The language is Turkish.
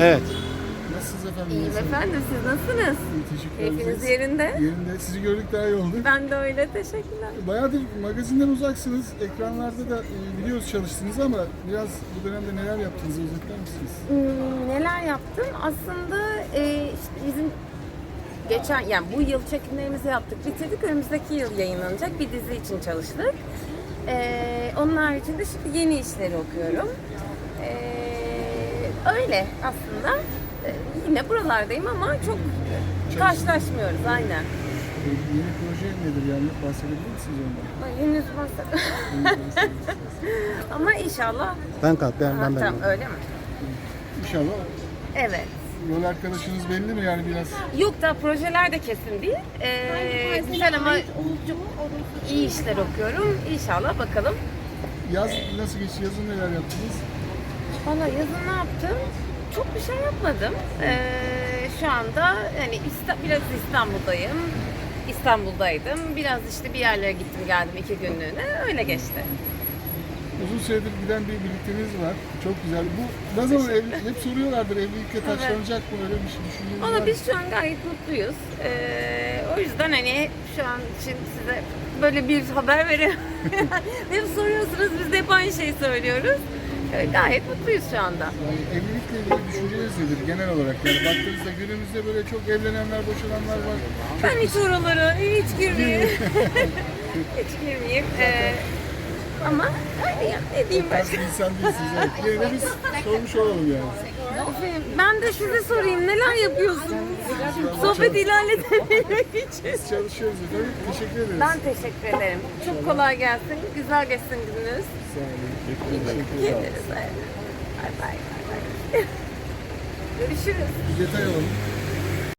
Evet. Nasılsınız efendim? İyiyim Nasılsınız? efendim siz nasılsınız? İyi, teşekkür Keyfiniz ederiz. yerinde? Yerinde. Sizi gördük daha iyi oldu. Ben de öyle teşekkürler. Bayağıdır magazinden uzaksınız. Ekranlarda da e, biliyoruz çalıştınız ama biraz bu dönemde neler yaptınız özetler misiniz? Hmm, neler yaptım? Aslında e, işte bizim geçen yani bu yıl çekimlerimizi yaptık, bitirdik. Önümüzdeki yıl yayınlanacak bir dizi için çalıştık. E, onun haricinde şimdi yeni işleri okuyorum. E, öyle aslında. E, yine buralardayım ama çok karşılaşmıyoruz aynen. E, Yeni proje nedir yani? Bahsedebilir misiniz ondan? Ay, Henüz bahset. ama inşallah. Ben kalk ben Ha, ben ben. tamam, öyle mi? İnşallah Evet. yol arkadaşınız belli mi yani biraz? Yok da projeler de kesin değil. Ee, güzel ama iyi işler okuyorum. İnşallah bakalım. Yaz nasıl geçti? Yazın neler yaptınız? Valla yazın ne yaptım? Çok bir şey yapmadım. Ee, şu anda hani İsta- biraz İstanbul'dayım. İstanbul'daydım. Biraz işte bir yerlere gittim geldim iki günlüğüne. Öyle geçti. Uzun süredir giden bir birlikteliğiniz var. Çok güzel. Bu ne zaman evli, hep soruyorlardır evlilikle taşlanacak mı öyle bir şey düşünüyorsunuz? Ama biz şu an gayet mutluyuz. Ee, o yüzden hani şu an için size böyle bir haber veriyorum. hep soruyorsunuz biz de hep aynı şeyi söylüyoruz. Ee, gayet mutluyuz şu anda. Yani evlilikle ilgili düşünceniz nedir genel olarak? Yani baktığınızda günümüzde böyle çok evlenenler, boşananlar var. Ben hiç oralara hiç girmeyeyim. hiç girmeyeyim. Ee, ama öyle ya, ne diyeyim ben? Tarz bir insan değilsiniz. Evet. De biz sormuş olalım yani. Efendim, Ben de size sorayım neler yapıyorsunuz? Sohbet ilerletebilmek için. Biz çalışıyoruz efendim. Teşekkür ederiz. Ben teşekkür ederim. Çok kolay gelsin. Güzel geçsin gününüz. Sağ olun. Teşekkür. Bay bay. bay bay. Görüşürüz. Bir detay alalım.